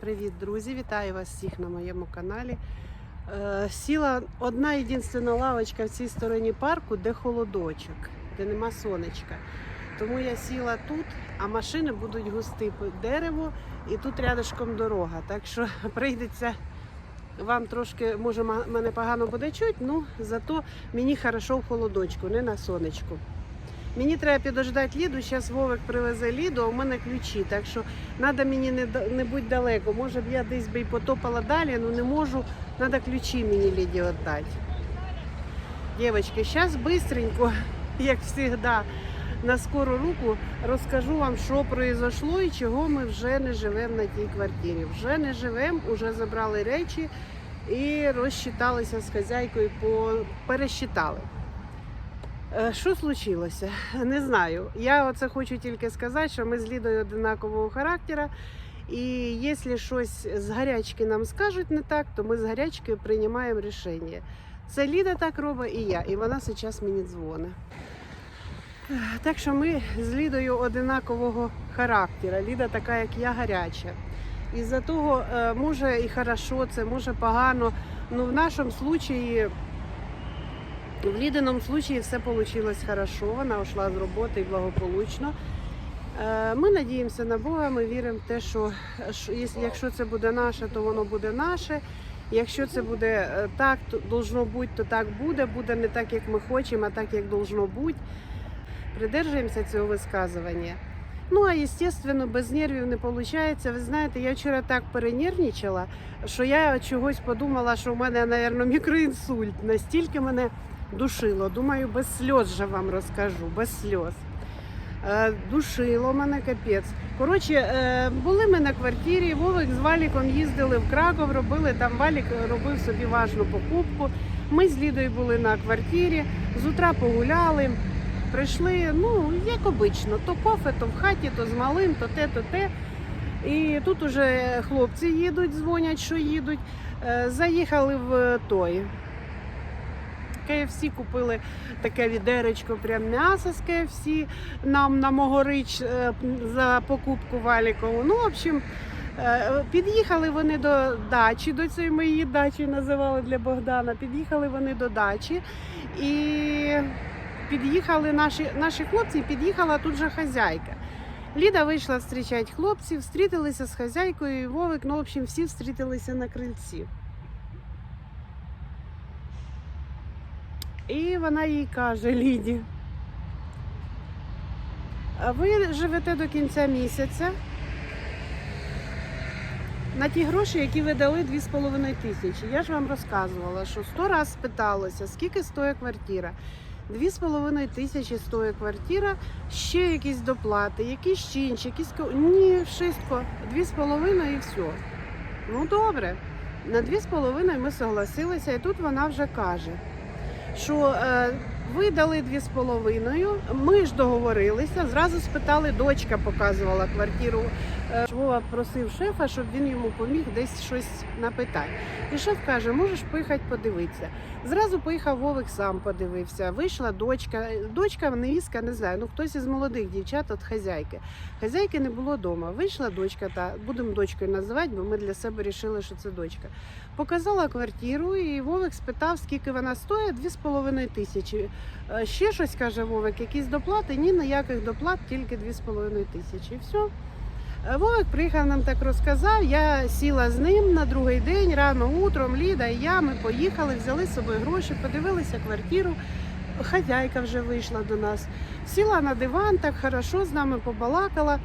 Привіт, друзі! Вітаю вас всіх на моєму каналі. Е, Сіла одна єдинственна лавочка в цій стороні парку, де холодочок, де нема сонечка. Тому я сіла тут, а машини будуть густи під дерево, і тут рядышком дорога. Так що прийдеться вам трошки, може, мене погано буде чуть, ну зато мені хорошо в холодочку, не на сонечку. Мені треба підождати Ліду. Зараз Вовик привезе Ліду, а у мене ключі. Так що треба мені не, не бути далеко. Може б я десь би й потопала далі, але не можу. Треба ключі мені Ліді віддати. Дівчатки, зараз швидко, як завжди, на скору руку розкажу вам, що произошло і чого ми вже не живемо на тій квартирі. Вже не живемо, вже забрали речі і розчиталися з хазяйкою, по... пересчитали. Е, Що случилося? Не знаю. Я оце хочу тільки сказати, що ми з Лідою одинакового характера. І якщо щось з гарячки нам скажуть не так, то ми з гарячки приймаємо рішення. Це Ліда так робить і я, і вона зараз мені дзвонить. Так що ми з Лідою одинакового характера. Ліда така, як я, гаряча. І за того е, може і хорошо, це може погано. Ну в нашому случаї в Лідиному случаї все вийшло хорошо, вона ушла з роботи і благополучно. Е, Ми надіємося на Бога, ми віримо в те, що що якщо це буде наше, то воно буде наше. Якщо це буде е, так, то должно бути, то так буде. Буде не так, як ми хочемо, а так, як должно бути. Придержуємося цього висказування. Ну, а естественно, без нервів не виходить. Ви знаєте, я вчора так перенервничала, що я чогось подумала, що в мене, мабуть, мікроінсульт. Настільки мене душило. Думаю, без сльоз же вам розкажу, без сльоз. Е, Душило мене капець. Коротше, е, були ми на квартирі, Вовик з Валіком їздили в Краков, робили там Валік робив собі важну покупку. Ми з Лідою були на квартирі, з утра погуляли. Прийшли, ну, як обично, то кофе, то в хаті, то з малим, то те, то те. І тут уже хлопці їдуть, дзвонять, що їдуть. Е, Заїхали в той. KFC купили таке відеречко, прям м'ясо з KFC нам на Могорич е, за покупку валікову. Ну, в общем, е, під'їхали вони до дачі, до цієї моєї дачі називали для Богдана. Під'їхали вони до дачі і під'їхали наші, наші хлопці, під'їхала тут же хазяйка. Ліда вийшла зустрічати хлопців, встрітилися з хазяйкою, і Вовик, ну, в общем, всі встрітилися на крильці. І вона їй каже Ліді. Ви живете до кінця місяця на ті гроші, які ви дали 2,5 тисячі. Я ж вам розказувала, що 100 разів спиталася, скільки стоїть квартира. 2,5 тисячі стоїть квартира, ще якісь доплати, якісь чинчі, якісь ні, шістко, 2,5 і все. Ну добре. На 2,5 ми согласилися, і тут вона вже каже що ви дали дві з половиною. Ми ж договорилися. Зразу спитали, дочка показувала квартиру. Е, Вова просив шефа, щоб він йому поміг десь щось напитати. І шеф каже, можеш поїхати подивитися. Зразу поїхав Вовик сам подивився. Вийшла дочка, дочка, невістка, не знаю, ну хтось із молодих дівчат від хазяйки. Хазяйки не було вдома. Вийшла дочка, та будемо дочкою називати, бо ми для себе вирішили, що це дочка. Показала квартиру, і Вовик спитав, скільки вона стоїть, дві з половиною тисячі. Е, Ще щось каже Вовик, якісь доплати? Ні, ніяких доплат, тільки дві з половиною тисячі. І все. Е, Вовик приїхав нам так розказав. Я сіла з ним на другий день, рано утром, Ліда і я. Ми поїхали, взяли з собою гроші, подивилися квартиру. Хазяйка вже вийшла до нас. Сіла на диван, так хорошо з нами побалакала.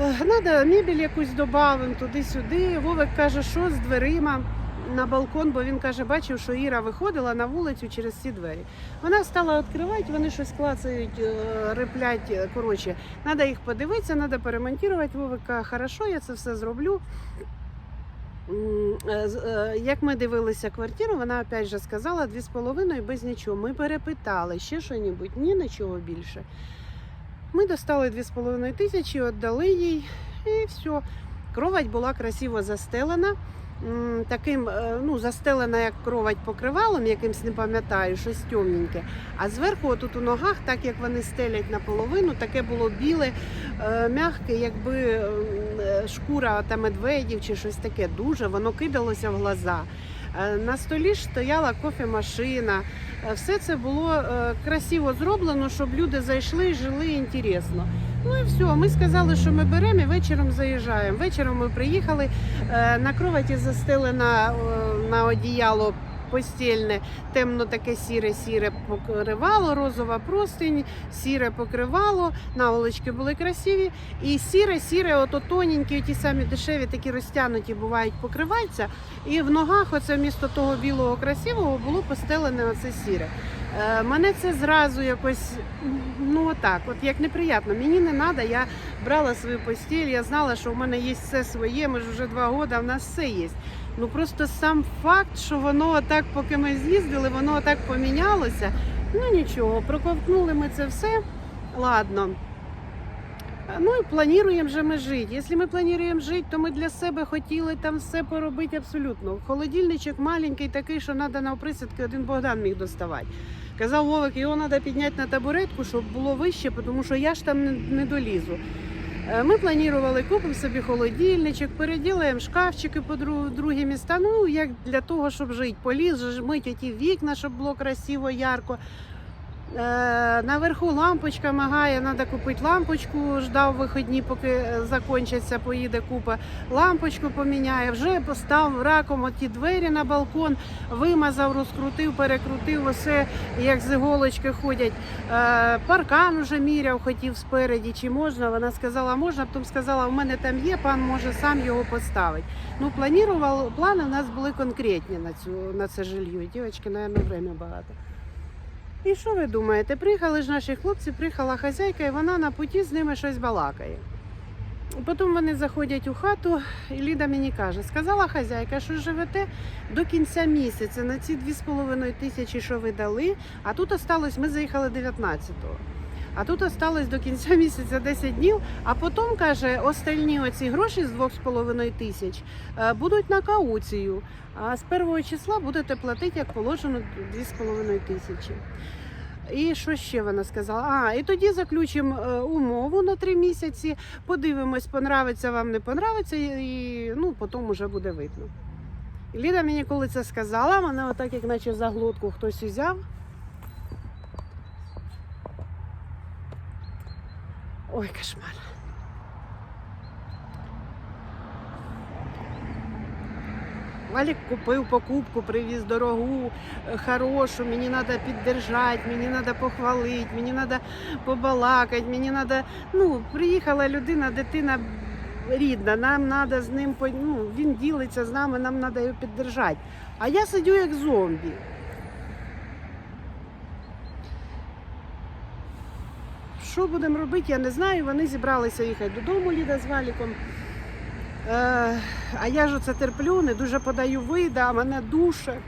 Е, Надо мебель якусь додавим туди-сюди. Вовик каже, що з дверима на балкон, бо він каже, бачив, що Іра виходила на вулицю через ці двері. Вона стала відкривати, вони щось клацають, е, риплять. е, Коротше, треба їх подивитися, треба перемонтувати. Вовик каже, хорошо, я це все зроблю. Е, Як ми дивилися квартиру, вона опять же сказала 2,5 без нічого. Ми перепитали ще щось, ні, нічого більше. Ми достали 2,5 тисячі, віддали їй і все. Кровать була красиво застелена. Таким, е, ну, застелена як кровать покривалом, якимсь не пам'ятаю, щось темненьке. А зверху, отут у ногах, так як вони стелять наполовину, таке було біле, е, м'яке, якби е, шкура та медведів чи щось таке. Дуже воно кидалося в глаза. На столі стояла кофемашина. Все це було красиво зроблено, щоб люди зайшли, і жили інтересно. Ну і все. Ми сказали, що ми беремо і вечором заїжджаємо. Вечором ми приїхали. е, На кроваті застелена е, на одіяло постільне, темно таке сіре, сіре покривало, розова простинь, сіре покривало, наволочки були красиві. І сіре, сіре, ото тоненькі, ті самі дешеві, такі розтянуті бувають покривальця. І в ногах, оце вмісто того білого красивого, було постелене оце сіре. Е, мене це зразу якось, ну отак, от як неприємно. Мені не треба, я брала свою постіль, я знала, що в мене є все своє, ми ж вже два роки, в нас все є. Ну просто сам факт, що воно отак, поки ми з'їздили, воно отак помінялося. Ну нічого, проковтнули ми це все. Ладно. Ну плануємо же ми жити. Якщо ми плануємо жити, то ми для себе хотіли там все поробити абсолютно. Холодильничок маленький такий, що треба на присідки один Богдан міг доставати. Казав Вовик, його треба підняти на табуретку, щоб було вище, тому що я ж там не, долізу. Е, Ми планували, купимо собі холодильничок, переділаємо шкафчики по другі міста. Ну, як для того, щоб жити. Поліз, мить ті вікна, щоб було красиво, ярко. Е, Наверху лампочка мигає, треба купити лампочку. Ждав вихідні, поки е, закінчиться, поїде купа. Лампочку поміняє. Вже постав раком оті двері на балкон, вимазав, розкрутив, перекрутив, усе як з іголочки ходять. Е, Паркан уже міряв, хотів спереді, чи можна. Вона сказала, можна, потім сказала, у мене там є, пан може сам його поставити. Ну, планували, плани в нас були конкретні на цю на це жилье. Дівчатки, мабуть, багато. І що ви думаєте? Приїхали ж наші хлопці, приїхала хазяйка, і вона на путі з ними щось балакає. Потім вони заходять у хату, і Ліда мені каже: сказала хазяйка, що живете до кінця місяця на ці 2,5 тисячі, що ви дали. А тут осталось, ми заїхали 19-го. А тут осталось до кінця місяця 10 днів. А потім каже, остальні оці гроші з 2,5 тисяч е, будуть на кауцію. А з першого числа будете платити, як положено, 2,5 тисячі. І що ще вона сказала? А, і тоді заключимо е, умову на три місяці, подивимось, понравиться вам, не понравиться, і, ну, потім вже буде видно. Ліда мені коли це сказала, мене отак, як наче за глотку хтось узяв. Ой, кошмар. Валік купив покупку, привіз дорогу, е, хорошу, мені треба піддержати, мені треба похвалити, мені треба побалакати, мені треба. Ну, приїхала людина, дитина рідна, нам треба з ним ну, він ділиться з нами, нам треба його піддержати. А я сидю як зомбі. Що будемо робити, я не знаю. Вони зібралися їхати додому, Ліда з Валіком. Е, а я ж оце терплю, не дуже подаю вида, а мене душе.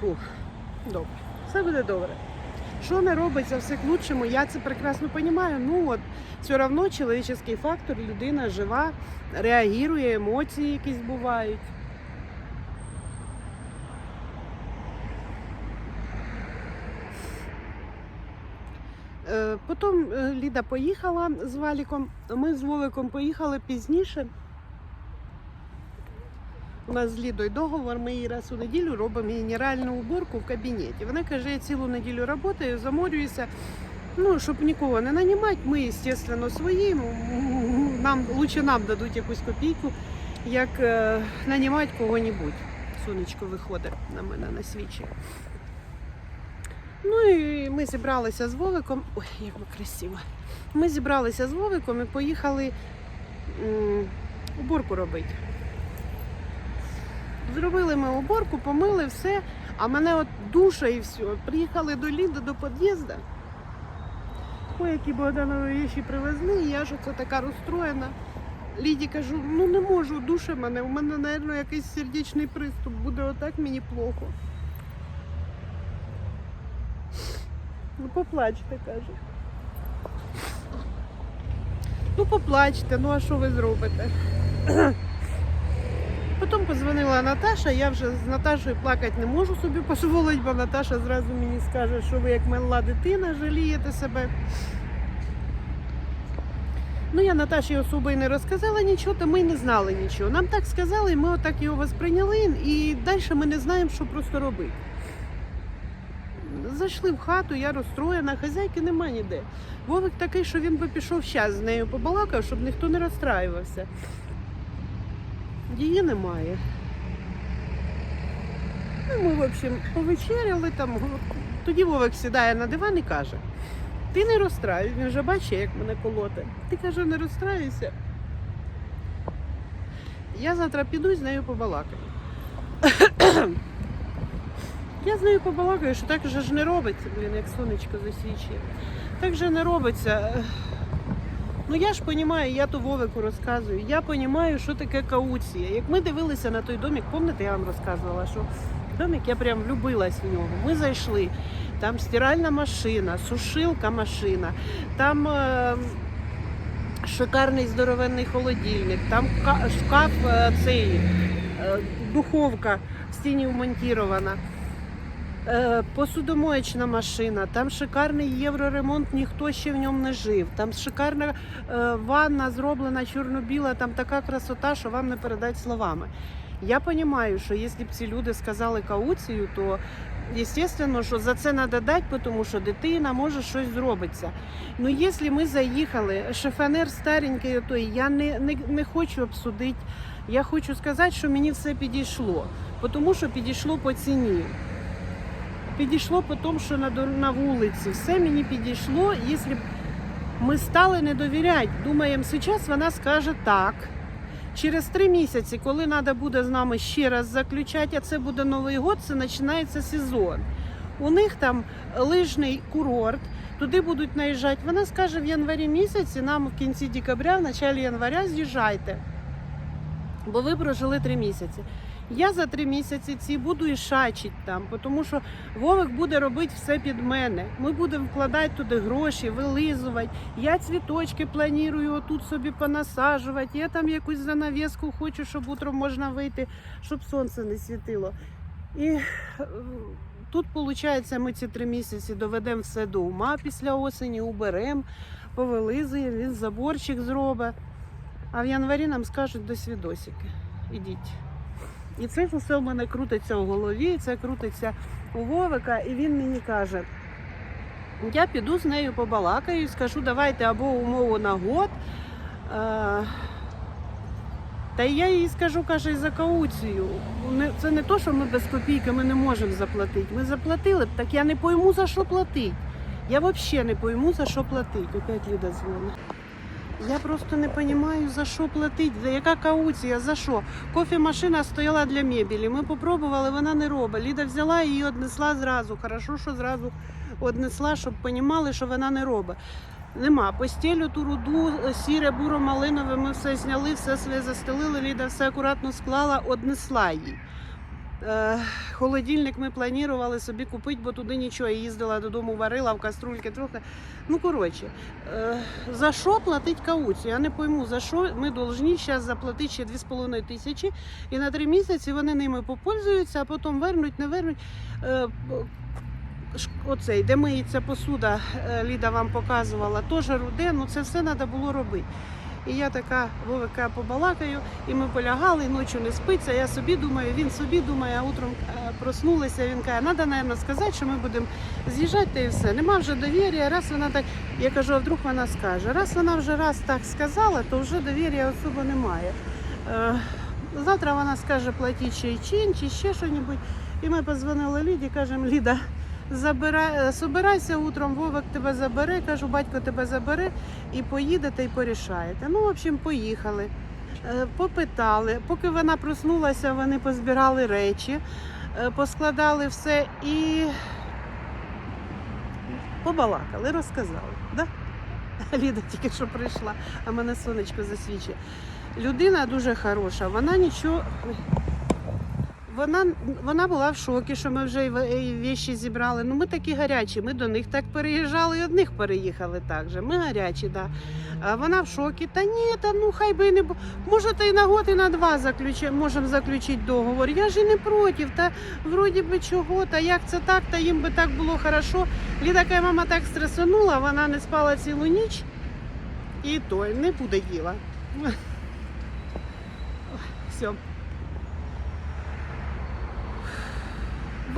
Фух, добре, все буде добре. Що не робиться, все к лучшому, я це прекрасно розумію. Ну от все одно чоловічний фактор, людина жива, реагує, емоції якісь бувають. Е, Потім е, Ліда поїхала з Валіком. Ми з Вовиком поїхали пізніше. У нас з Лідою договор, ми їй раз у неділю робимо генеральну уборку в кабінеті. Вона каже, я цілу неділю працюю, заморююся. Ну, щоб нікого не нанімати, ми, звісно, свої. Нам, лучше нам дадуть якусь копійку, як е, нанімати кого-небудь. Сонечко виходить на мене на свічі. Ну і ми зібралися з Вовиком. Ой, як ми красиво. Ми зібралися з Вовиком і поїхали уборку робити. Зробили ми уборку, помили все, а мене от душа і все. Приїхали до Ліди, до під'їзду. Ой, які Богданові віші привезли, і я ж оце така розстроєна. Ліді кажу, ну не можу, душа мене, у мене, мабуть, якийсь сердечний приступ буде, отак мені плохо. Ну поплачте, каже. Ну поплачте, ну а що ви зробите? Потім позвонила Наташа, я вже з Наташою плакати не можу собі дозволити, бо Наташа зразу мені скаже, що ви як мала дитина, жалієте себе. Ну, я Наташі особо і не розказала нічого, то ми й не знали нічого. Нам так сказали, ми отак його восприйняли, і далі ми не знаємо, що просто робити. Зайшли в хату, я розстроєна, хазяйки нема ніде. Вовик такий, що він би пішов зараз з нею побалакав, щоб ніхто не розстраювався. Її немає. Ну, ми, в общем, повечеряли там. Тоді Вовик сідає на диван і каже: ти не розстраюй, він вже бачить, як мене колоте. Ти каже, не розстраюйся. Я завтра піду з нею побалакаю. Я з нею побалакаю, що так же ж не робиться, блін, як сонечко засвічує. Так же не робиться. Ну я ж розумію, я то Вовику розказую. Я розумію, що таке кауція. Як ми дивилися на той домик, пам'ятаєте, я вам розказувала, що домик я прям влюбилась в нього. Ми зайшли, там стиральна машина, сушилка машина, там е, шикарний здоровенний холодильник, там ка- шкаф е, цей, е, духовка в стіні вмонтірована. Е, Посудомоєчна машина, там шикарний євроремонт, ніхто ще в ньому не жив. Там шикарна е, ванна зроблена чорно-біла, там така красота, що вам не передати словами. Я розумію, що якщо б ці люди сказали кауцію, то звісно, що за це треба дати, тому що дитина може щось зробиться. Ну, якщо ми заїхали, шифонер старенький, той, я не, не, не хочу обсудити. Я хочу сказати, що мені все підійшло, тому що підійшло по ціні підійшло по тому, що на, на вулиці. Все мені підійшло. Якщо ми стали не довіряти, думаємо, зараз вона скаже так. Через три місяці, коли треба буде з нами ще раз заключати, а це буде Новий год, це починається сезон. У них там лижний курорт, туди будуть наїжджати. Вона скаже в январі місяці, нам в кінці декабря, в началі января з'їжджайте. Бо ви прожили три місяці. Я за три місяці ці буду і шачить там, тому що Вовик буде робити все під мене. Ми будемо вкладати туди гроші, вилизувати. Я цвіточки планую отут собі понасаджувати. Я там якусь занавіску хочу, щоб утром можна вийти, щоб сонце не світило. І е, тут, виходить, ми ці три місяці доведемо все до ума після осені, уберемо, повилизуємо, він заборчик зробить. А в январі нам скажуть до свідосики. Ідіть. І це ж усе в мене крутиться в голові, це крутиться у Вовика, і він мені каже: я піду з нею побалакаю скажу, давайте або умову на год. Е, та я їй скажу, каже, за кауцію. Це не то, що ми без копійки ми не можемо заплатити. Ми заплатили б, так я не пойму за що платити. Я взагалі не пойму за що платити. Опять Люда дзвонить. Я просто не розумію, за що платити, за яка кауція, за що. Кофемашина стояла для мебелі. Ми попробували, вона не робить. Ліда взяла і її однесла зразу. Хорошо, що зразу однесла, щоб розуміли, що вона не робить. Нема. Постелю ту руду, сіре, буро, малинове, ми все зняли, все своє застелили, Ліда все акуратно склала, однесла їй. Е, холодильник ми планували собі купити, бо туди нічого. Я їздила додому, варила в каструльки трохи. Ну, коротше, е, за що платить кауцію? Я не пойму, за що ми повинні зараз заплатити ще 2,5 тисячі, і на три місяці вони ними попользуються, а потім вернуть, не вернуть. Е, Оцей, де миється посуда, Ліда вам показувала, теж руде, ну це все треба було робити. І я така Вовика побалакаю, і ми полягали, і ночі не спиться. Я собі думаю, він собі думає, а утром е, проснулися. Він каже, треба, мабуть, сказати, що ми будемо з'їжджати і все. Нема вже довір'я. Раз вона так, я кажу, а вдруг вона скаже. Раз вона вже раз так сказала, то вже довір'я особо немає. Е, Завтра вона скаже, платіть й чин, чи ще щось. І ми позвонили Ліді, кажемо, Ліда. Забирай, собирайся утром, Вовик тебе забере, кажу, батько тебе забере і поїдете і порішаєте. Ну, в общем, поїхали. Е, Попитали. Поки вона проснулася, вони позбирали речі, е, поскладали все і побалакали, розказали. Да? Ліда тільки що прийшла, а мене сонечко засвічує. Людина дуже хороша, вона нічого. Вона, вона була в шокі, що ми вже і в- і вещі зібрали. Ну ми такі гарячі. Ми до них так переїжджали, і одних переїхали так же. Ми гарячі, да. А вона в шокі. Та ні, та ну хай би не бу- Може, та й на год, і на два заключи... можемо заключити договор. Я ж і не проти. Та вроді би чого, та як це так, та їм би так було хорошо. Ліда мама так стресанула, вона не спала цілу ніч. І то не буде їла. Все.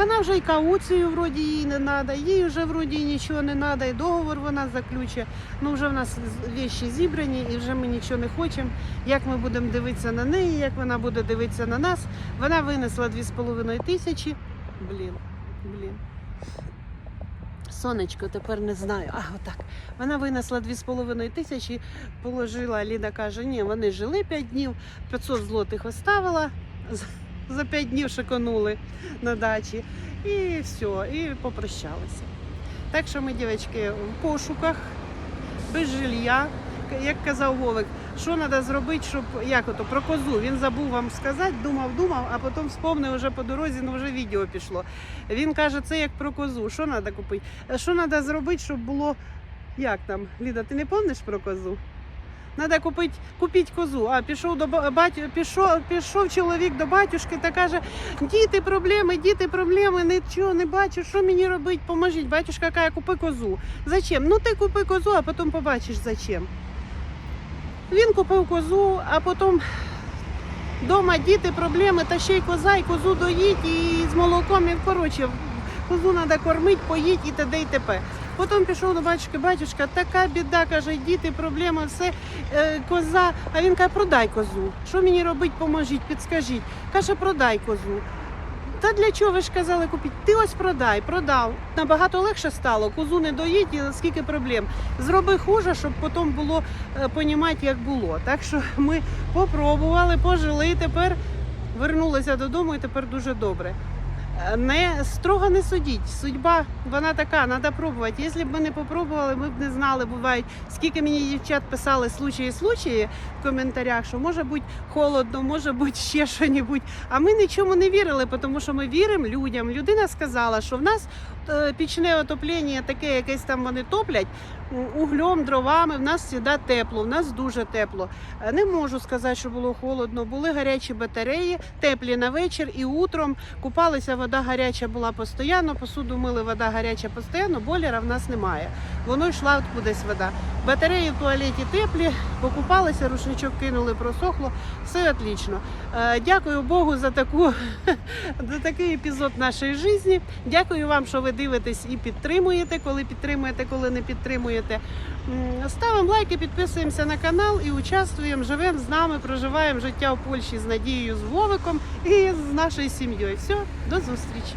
Вона вже і кауцію вроді їй не треба, їй вже вроді нічого не треба, і договор вона заключить. Ну вже в нас вещі зібрані і вже ми нічого не хочемо. Як ми будемо дивитися на неї, як вона буде дивитися на нас. Вона винесла 2,5 тисячі. Блін, блін. Сонечко, тепер не знаю. А, отак. Вона винесла 2,5 тисячі, положила. Ліда каже, ні, вони жили 5 днів, 500 злотих оставила. За 5 днів шиконули на дачі. І все, і попрощалися. Так що ми, дівчатки, в пошуках, без жилья. Як казав Вовик, що треба зробити, щоб як ото про козу. Він забув вам сказати, думав, думав, а потім вспомнив вже по дорозі, ну вже відео пішло. Він каже, це як про козу. Що треба купити? Що треба зробити, щоб було як там? Ліда, ти не пам'ятаєш про козу? Треба купити купіть козу. А пішов до ба- батю, пішов, пішов чоловік до батюшки та каже: діти, проблеми, діти, проблеми, нічого не бачу. Що мені робити? Поможіть. Батюшка каже, купи козу. Зачем? Ну ти купи козу, а потім побачиш зачем. Він купив козу, а потім вдома діти, проблеми, та ще й коза, і козу доїть, і з молоком, і коротше, козу треба кормити, поїть і т.д. і т.п. Потім пішов до батюшки, батюшка, така біда, каже, діти, проблема, все, е, коза. А він каже, продай козу. Що мені робити, поможіть, підскажіть. Каже, продай козу. Та для чого ви ж казали купити? Ти ось продай, продав. Набагато легше стало. Козу не доїть, і скільки проблем. Зроби хуже, щоб потім було е, понімати, як було. Так що ми попробували, пожили, тепер вернулися додому, і тепер дуже добре. Не строго не судіть. Судьба вона така, треба пробувати. Якщо б ми не попробували, ми б не знали. Бувають, скільки мені дівчат писали случаї, случаї в коментарях, що може бути холодно, може бути ще щось. А ми нічому не вірили, тому що ми віримо людям. Людина сказала, що в нас пічне отоплення таке, якесь там вони топлять углем, дровами. В нас завжди тепло, в нас дуже тепло. Е, Не можу сказати, що було холодно. Були гарячі батареї, теплі на вечір і утром. Купалися, вода гаряча була постійно, посуду мили, вода гаряча постійно, бойлера в нас немає. Воно йшла кудись вода. Батареї в туалеті теплі, покупалися, рушничок кинули, просохло. Все отлично. Е, Дякую Богу за таку за такий епізод нашої житті. Дякую вам, що ви дивитесь і підтримуєте, коли підтримуєте, коли не підтримуєте. Ставимо лайки, підписуємося на канал і участвуємо, живемо з нами, проживаємо життя в Польщі з Надією, з Вовиком і з нашою сім'єю. Все, до зустрічі!